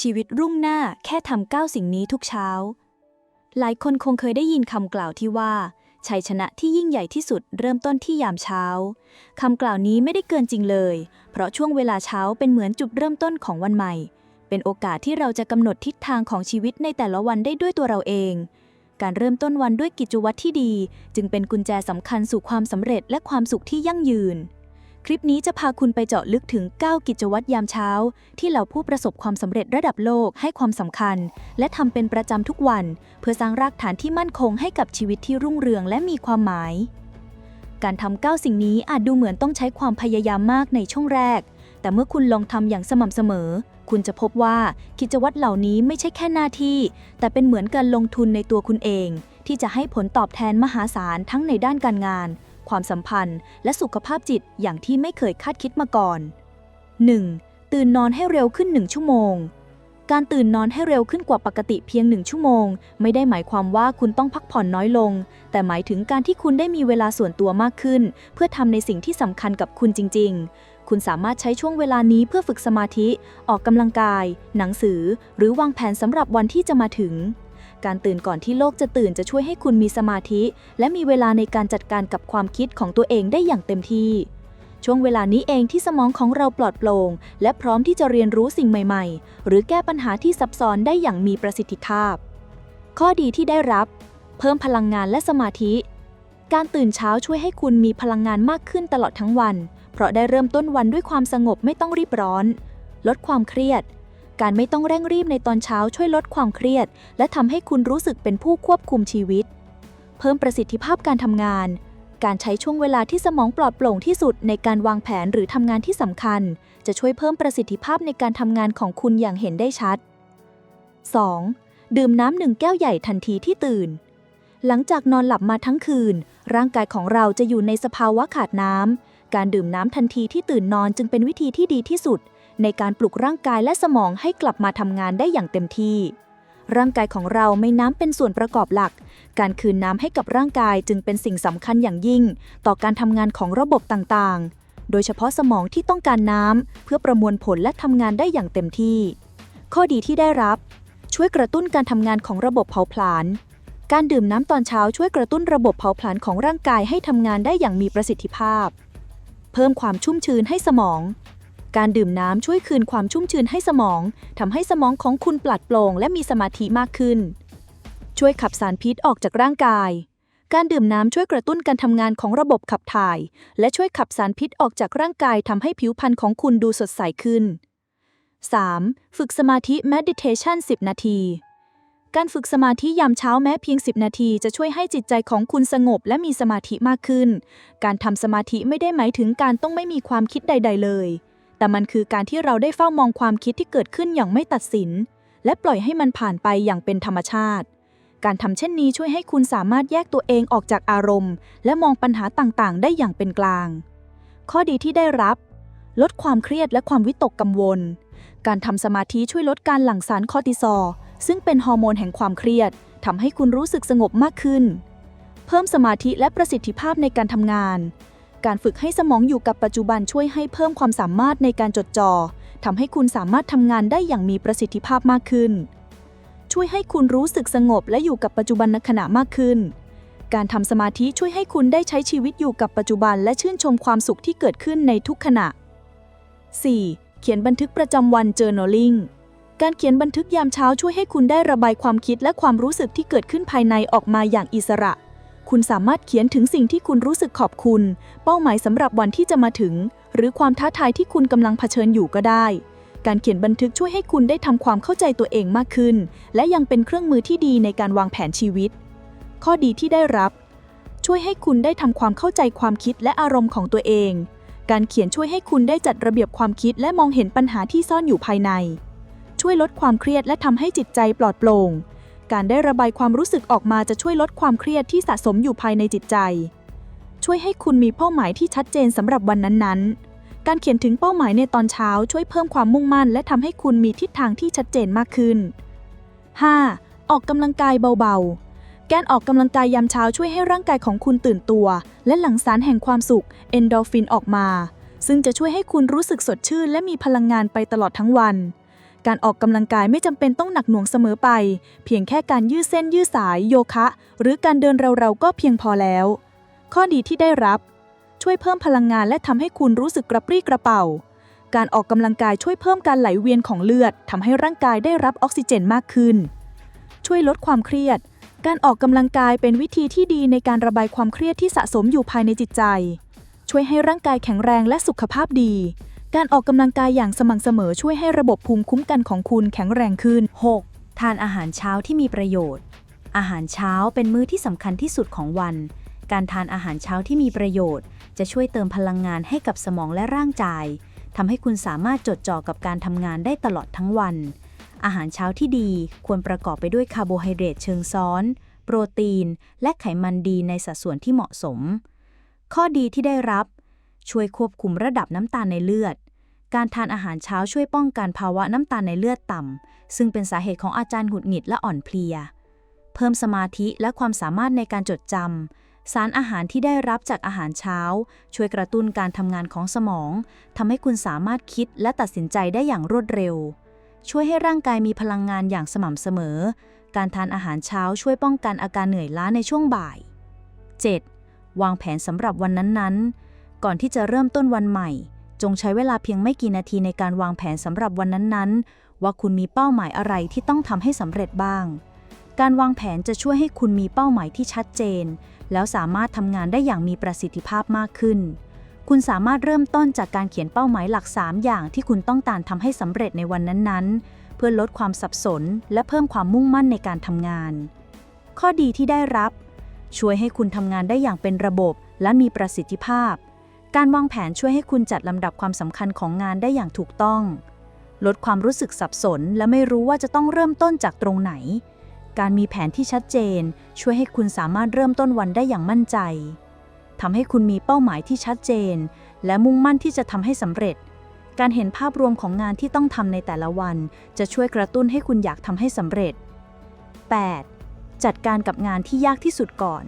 ชีวิตรุ่งหน้าแค่ทำเก้าสิ่งนี้ทุกเช้า หลายคนคงเคยได้ยินคำกล่าวที่ว่าชัยชนะที่ยิ่งใหญ่ที่สุดเริ่มต้นที่ยามเช้าคำกล่าวนี้ไม่ได้เกินจริงเลย เพราะช่วงเวลาเช้าเป็นเหมือนจุดเริ่มต้นของวันใหม่ เป็นโอกาสที่เราจะกำหนดทิศทางของชีวิตในแต่ละวันได้ด้วยตัวเราเอง การเริ่มต้นวันด้วยกิจวัตรที่ดี จึงเป็นกุญแจสำคัญสู่ความสำเร็จและความสุขที่ยั่งยืน คลิปนี้จะพาคุณไปเจาะลึกถึง 9 กิจวัตรยามเช้า ที่เหล่าผู้ประสบความสำเร็จระดับโลกให้ความสำคัญ และทำเป็นประจำทุกวัน เพื่อสร้างรากฐานที่มั่นคงให้กับชีวิตที่รุ่งเรืองและมีความหมาย การทำ9สิ่งนี้อาจดูเหมือนต้องใช้ความพยายามมากในช่วงแรก แต่เมื่อคุณลองทำอย่างสม่ำเสมอ คุณจะพบว่ากิจวัตรเหล่านี้ไม่ใช่แค่หน้าที่ แต่เป็นเหมือนการลงทุนในตัวคุณเอง ที่จะให้ผลตอบแทนมหาศาลทั้งในด้านการงาน ความสัมพันธ์ และสุขภาพจิตอย่างที่ไม่เคยคาดคิดมาก่อน 1. ตื่นนอนให้เร็วขึ้น 1 ชั่วโมง การตื่นนอนให้เร็วขึ้นกว่าปกติเพียงหนึ่งชั่วโมง ไม่ได้หมายความว่าคุณต้องพักผ่อนน้อยลง แต่หมายถึงการที่คุณได้มีเวลาส่วนตัวมากขึ้น เพื่อทำในสิ่งที่สำคัญกับคุณจริง ๆคุณสามารถใช้ช่วงเวลานี้เพื่อฝึกสมาธิ ออกกำลังกาย หนังสือ หรือวางแผนสำหรับวันที่จะมาถึง การตื่นก่อนที่โลกจะตื่นจะช่วยให้คุณมีสมาธิ และมีเวลาในการจัดการกับความคิดของตัวเองได้อย่างเต็มที่ ช่วงเวลานี้เองที่สมองของเราปลอดโปร่งและพร้อมที่จะเรียนรู้สิ่งใหม่ ๆ หรือแก้ปัญหาที่ซับซ้อนได้อย่างมีประสิทธิภาพ ข้อดีที่ได้รับ เพิ่มพลังงานและสมาธิ การตื่นเช้าช่วยให้คุณมีพลังงานมากขึ้นตลอดทั้งวัน เพราะได้เริ่มต้นวันด้วยความสงบไม่ต้องรีบร้อน ลดความเครียด การไม่ต้องเร่งรีบในตอนเช้าช่วยลดความเครียด และทำให้คุณรู้สึกเป็นผู้ควบคุมชีวิต เพิ่มประสิทธิภาพการทำงาน การใช้ช่วงเวลาที่สมองปลอดโปร่งที่สุดในการวางแผนหรือทำงานที่สำคัญ จะช่วยเพิ่มประสิทธิภาพในการทำงานของคุณอย่างเห็นได้ชัด 2. ดื่มน้ำหนึ่งแก้วใหญ่ทันทีที่ตื่น หลังจากนอนหลับมาทั้งคืน ร่างกายของเราจะอยู่ในสภาวะขาดน้ำการดื่มน้ำทันทีที่ตื่นนอนจึงเป็นวิธีที่ดีที่สุด ในการปลุกร่างกายและสมองให้กลับมาทำงานได้อย่างเต็มที่ ร่างกายของเราไม่น้ำเป็นส่วนประกอบหลัก การคืนน้ำให้กับร่างกายจึงเป็นสิ่งสำคัญอย่างยิ่ง ต่อการทำงานของระบบต่างๆ โดยเฉพาะสมองที่ต้องการน้ำเพื่อประมวลผลและทำงานได้อย่างเต็มที่ ข้อดีที่ได้รับ ช่วยกระตุ้นการทำงานของระบบเผาผลาญการดื่มน้ำตอนเช้าช่วยกระตุ้นระบบเผาผลาญของร่างกายให้ทำงานได้อย่างมีประสิทธิภาพ เพิ่มความชุ่มชื้นให้สมอง การดื่มน้ำช่วยคืนความชุ่มชื้นให้สมองทำให้สมองของคุณปลัดโปร่งและมีสมาธิมากขึ้น ช่วยขับสารพิษออกจากร่างกาย การดื่มน้ำช่วยกระตุ้นการทำงานของระบบขับถ่าย และช่วยขับสารพิษออกจากร่างกายทำให้ผิวพรรณของคุณดูสดใสขึ้น 3. ฝึกสมาธิ meditation 10 นาที การฝึกสมาธิยามเช้าแม้เพียง 10 นาทีจะช่วยให้จิตใจของคุณสงบและมีสมาธิมากขึ้น การทำสมาธิไม่ได้หมายถึงการต้องไม่มีความคิดใด ๆ เลย แต่มันคือการที่เราได้เฝ้ามองความคิดที่เกิดขึ้นอย่างไม่ตัดสิน และปล่อยให้มันผ่านไปอย่างเป็นธรรมชาติ การทำเช่นนี้ช่วยให้คุณสามารถแยกตัวเองออกจากอารมณ์ และมองปัญหาต่างๆ ได้อย่างเป็นกลาง ข้อดีที่ได้รับ ลดความเครียดและความวิตกกังวล การทำสมาธิช่วยลดการหลั่งสารคอร์ติซอลซึ่งเป็นฮอร์โมนแห่งความเครียดทำให้คุณรู้สึกสงบมากขึ้น เพิ่มสมาธิและประสิทธิภาพในการทำงาน การฝึกให้สมองอยู่กับปัจจุบันช่วยให้เพิ่มความสามารถในการจดจ่อทำให้คุณสามารถทำงานได้อย่างมีประสิทธิภาพมากขึ้น ช่วยให้คุณรู้สึกสงบและอยู่กับปัจจุบันขณะมากขึ้น การทำสมาธิช่วยให้คุณได้ใช้ชีวิตอยู่กับปัจจุบัน และชื่นชมความสุขที่เกิดขึ้นในทุกขณะ 4. เขียนบันทึกประจำวัน journaling การเขียนบันทึกยามเช้าช่วยให้คุณได้ระบายความคิดและความรู้สึกที่เกิดขึ้นภายในออกมาอย่างอิสระ คุณสามารถเขียนถึงสิ่งที่คุณรู้สึกขอบคุณ เป้าหมายสำหรับวันที่จะมาถึง หรือความท้าทายที่คุณกำลังเผชิญอยู่ก็ได้ การเขียนบันทึกช่วยให้คุณได้ทำความเข้าใจตัวเองมากขึ้น และยังเป็นเครื่องมือที่ดีในการวางแผนชีวิต ข้อดีที่ได้รับ ช่วยให้คุณได้ทำความเข้าใจความคิดและอารมณ์ของตัวเอง การเขียนช่วยให้คุณได้จัดระเบียบความคิดและมองเห็นปัญหาที่ซ่อนอยู่ภายใน ช่วยลดความเครียดและทำให้จิตใจปลอดโปร่ง การได้ระบายความรู้สึกออกมาจะช่วยลดความเครียดที่สะสมอยู่ภายในจิตใจ ช่วยให้คุณมีเป้าหมายที่ชัดเจนสำหรับวันนั้นๆ การเขียนถึงเป้าหมายในตอนเช้าช่วยเพิ่มความมุ่งมั่น และทำให้คุณมีทิศทางที่ชัดเจนมากขึ้น 5. ออกกำลังกายเบาๆ การออกกำลังกายยามเช้าช่วยให้ร่างกายของคุณตื่นตัว และหลั่งสารแห่งความสุขเอนโดฟินออกมา ซึ่งจะช่วยให้คุณรู้สึกสดชื่น และมีพลังงานไปตลอดทั้งวัน การออกกำลังกายไม่จำเป็นต้องหนักหน่วงเสมอไป เพียงแค่การยืดเส้นยืดสายโยคะ หรือการเดินเราๆก็เพียงพอแล้ว ข้อดีที่ได้รับ ช่วยเพิ่มพลังงานและทำให้คุณรู้สึกกระปรี้กระเป๋า การออกกำลังกายช่วยเพิ่มการไหลเวียนของเลือดทำให้ร่างกายได้รับออกซิเจนมากขึ้น ช่วยลดความเครียด การออกกำลังกายเป็นวิธีที่ดีในการระบายความเครียดที่สะสมอยู่ภายในจิตใจ ช่วยให้ร่างกายแข็งแรงและสุขภาพดี การออกกำลังกายอย่างสม่ำเสมอช่วยให้ระบบภูมิคุ้มกันของคุณแข็งแรงขึ้น 6. ทานอาหารเช้าที่มีประโยชน์ อาหารเช้าเป็นมื้อที่สำคัญที่สุดของวัน การทานอาหารเช้าที่มีประโยชน์ จะช่วยเติมพลังงานให้กับสมองและร่างกายทำให้คุณสามารถจดจ่อกับการทำงานได้ตลอดทั้งวัน อาหารเช้าที่ดีควรประกอบไปด้วยคาร์โบไฮเดรตเชิงซ้อน โปรตีน และไขมันดีในสัดส่วนที่เหมาะสม ข้อดีที่ได้รับ ช่วยควบคุมระดับน้ำตาลในเลือด การทานอาหารเช้าช่วยป้องกันภาวะน้ำตาลในเลือดต่ำ ซึ่งเป็นสาเหตุของอาการหงุดหงิดและอ่อนเพลีย เพิ่มสมาธิและความสามารถในการจดจำ สารอาหารที่ได้รับจากอาหารเช้า ช่วยกระตุ้นการทำงานของสมอง ทำให้คุณสามารถคิดและตัดสินใจได้อย่างรวดเร็ว ช่วยให้ร่างกายมีพลังงานอย่างสม่ำเสมอ การทานอาหารเช้าช่วยป้องกันอาการเหนื่อยล้าในช่วงบ่าย 7. วางแผนสำหรับวันนั้นๆ ก่อนที่จะเริ่มต้นวันใหม่ จงใช้เวลาเพียงไม่กี่นาทีในการวางแผนสำหรับวันนั้นๆ ว่าคุณมีเป้าหมายอะไรที่ต้องทำให้สำเร็จบ้าง การวางแผนจะช่วยให้คุณมีเป้าหมายที่ชัดเจน แล้วสามารถทำงานได้อย่างมีประสิทธิภาพมากขึ้น คุณสามารถเริ่มต้นจากการเขียนเป้าหมายหลัก 3 อย่างที่คุณต้องการทำให้สำเร็จในวันนั้นๆ เพื่อลดความสับสน และเพิ่มความมุ่งมั่นในการทำงาน ข้อดีที่ได้รับ ช่วยให้คุณทำงานได้อย่างเป็นระบบและมีประสิทธิภาพ การวางแผนช่วยให้คุณจัดลำดับความสำคัญของงานได้อย่างถูกต้อง ลดความรู้สึกสับสน และไม่รู้ว่าจะต้องเริ่มต้นจากตรงไหน การมีแผนที่ชัดเจน ช่วยให้คุณสามารถเริ่มต้นวันได้อย่างมั่นใจทำให้คุณมีเป้าหมายที่ชัดเจน และมุ่งมั่นที่จะทำให้สำเร็จ การเห็นภาพรวมของงานที่ต้องทำในแต่ละวัน จะช่วยกระตุ้นให้คุณอยากทำให้สำเร็จ 8. จัดการกับงานที่ยากที่สุดก่อน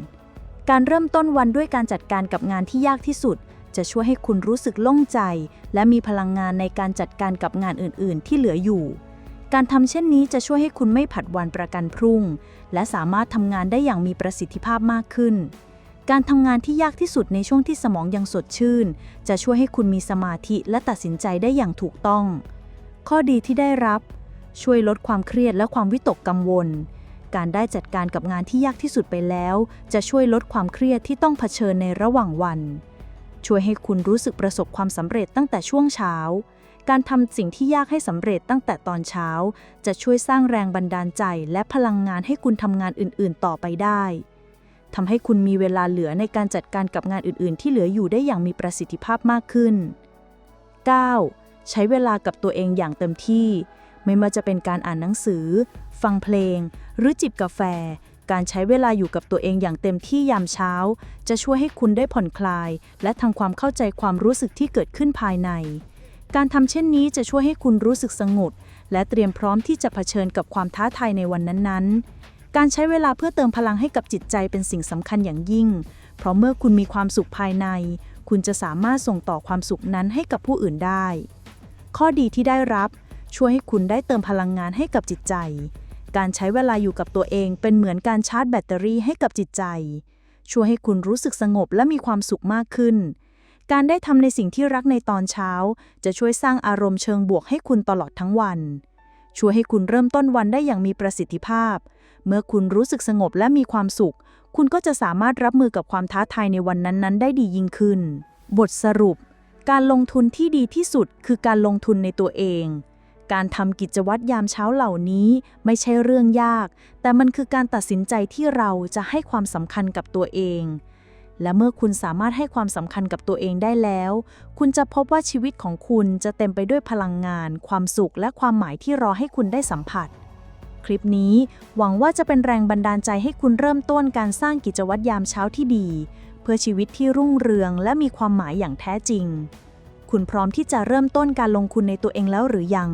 การเริ่มต้นวันด้วยการจัดการกับงานที่ยากที่สุด จะช่วยให้คุณรู้สึกโล่งใจ และมีพลังงานในการจัดการกับงานอื่น ๆ ที่เหลืออยู่ การทำเช่นนี้จะช่วยให้คุณไม่ผัดวันประกันพรุ่ง และสามารถทำงานได้อย่างมีประสิทธิภาพมากขึ้น การทำงานที่ยากที่สุดในช่วงที่สมองยังสดชื่น จะช่วยให้คุณมีสมาธิและตัดสินใจได้อย่างถูกต้อง ข้อดีที่ได้รับ ช่วยลดความเครียดและความวิตกกังวลการได้จัดการกับงานที่ยากที่สุดไปแล้ว จะช่วยลดความเครียดที่ต้องเผชิญในระหว่างวัน ช่วยให้คุณรู้สึกประสบความสำเร็จตั้งแต่ช่วงเช้า การทำสิ่งที่ยากให้สำเร็จตั้งแต่ตอนเช้า จะช่วยสร้างแรงบันดาลใจ และพลังงานให้คุณทำงานอื่น ๆ ต่อไปได้ทำให้คุณมีเวลาเหลือในการจัดการกับงานอื่น ๆ ที่เหลืออยู่ได้อย่างมีประสิทธิภาพมากขึ้น 9. ใช้เวลากับตัวเองอย่างเต็มที่ ไม่ว่าจะเป็นการอ่านหนังสือ ฟังเพลง หรือจิบกาแฟ การใช้เวลาอยู่กับตัวเองอย่างเต็มที่ยามเช้า จะช่วยให้คุณได้ผ่อนคลาย และทำความเข้าใจความรู้สึกที่เกิดขึ้นภายใน การทำเช่นนี้จะช่วยให้คุณรู้สึกสงบและเตรียมพร้อมที่จะเผชิญกับความท้าทายในวันนั้นๆ การใช้เวลาเพื่อเติมพลังให้กับจิตใจเป็นสิ่งสำคัญอย่างยิ่ง เพราะเมื่อคุณมีความสุขภายใน คุณจะสามารถส่งต่อความสุขนั้นให้กับผู้อื่นได้ ข้อดีที่ได้รับช่วยให้คุณได้เติมพลังงานให้กับจิตใจ การใช้เวลาอยู่กับตัวเองเป็นเหมือนการชาร์จแบตเตอรี่ให้กับจิตใจ ช่วยให้คุณรู้สึกสงบและมีความสุขมากขึ้น การได้ทำในสิ่งที่รักในตอนเช้า จะช่วยสร้างอารมณ์เชิงบวกให้คุณตลอดทั้งวัน ช่วยให้คุณเริ่มต้นวันได้อย่างมีประสิทธิภาพ เมื่อคุณรู้สึกสงบและมีความสุข คุณก็จะสามารถรับมือกับความท้าทายในวันนั้นๆ ได้ดียิ่งขึ้น บทสรุป การลงทุนที่ดีที่สุดคือการลงทุนในตัวเอง การทำกิจวัตรยามเช้าเหล่านี้ไม่ใช่เรื่องยาก แต่มันคือการตัดสินใจที่เราจะให้ความสำคัญกับตัวเอง และเมื่อคุณสามารถให้ความสำคัญกับตัวเองได้แล้ว คุณจะพบว่าชีวิตของคุณจะเต็มไปด้วยพลังงาน ความสุข และความหมายที่รอให้คุณได้สัมผัส คลิปนี้หวังว่าจะเป็นแรงบันดาลใจให้คุณเริ่มต้นการสร้างกิจวัตรยามเช้าที่ดี เพื่อชีวิตที่รุ่งเรืองและมีความหมายอย่างแท้จริงคุณพร้อมที่จะเริ่มต้นการลงทุนในตัวเองแล้วหรือยัง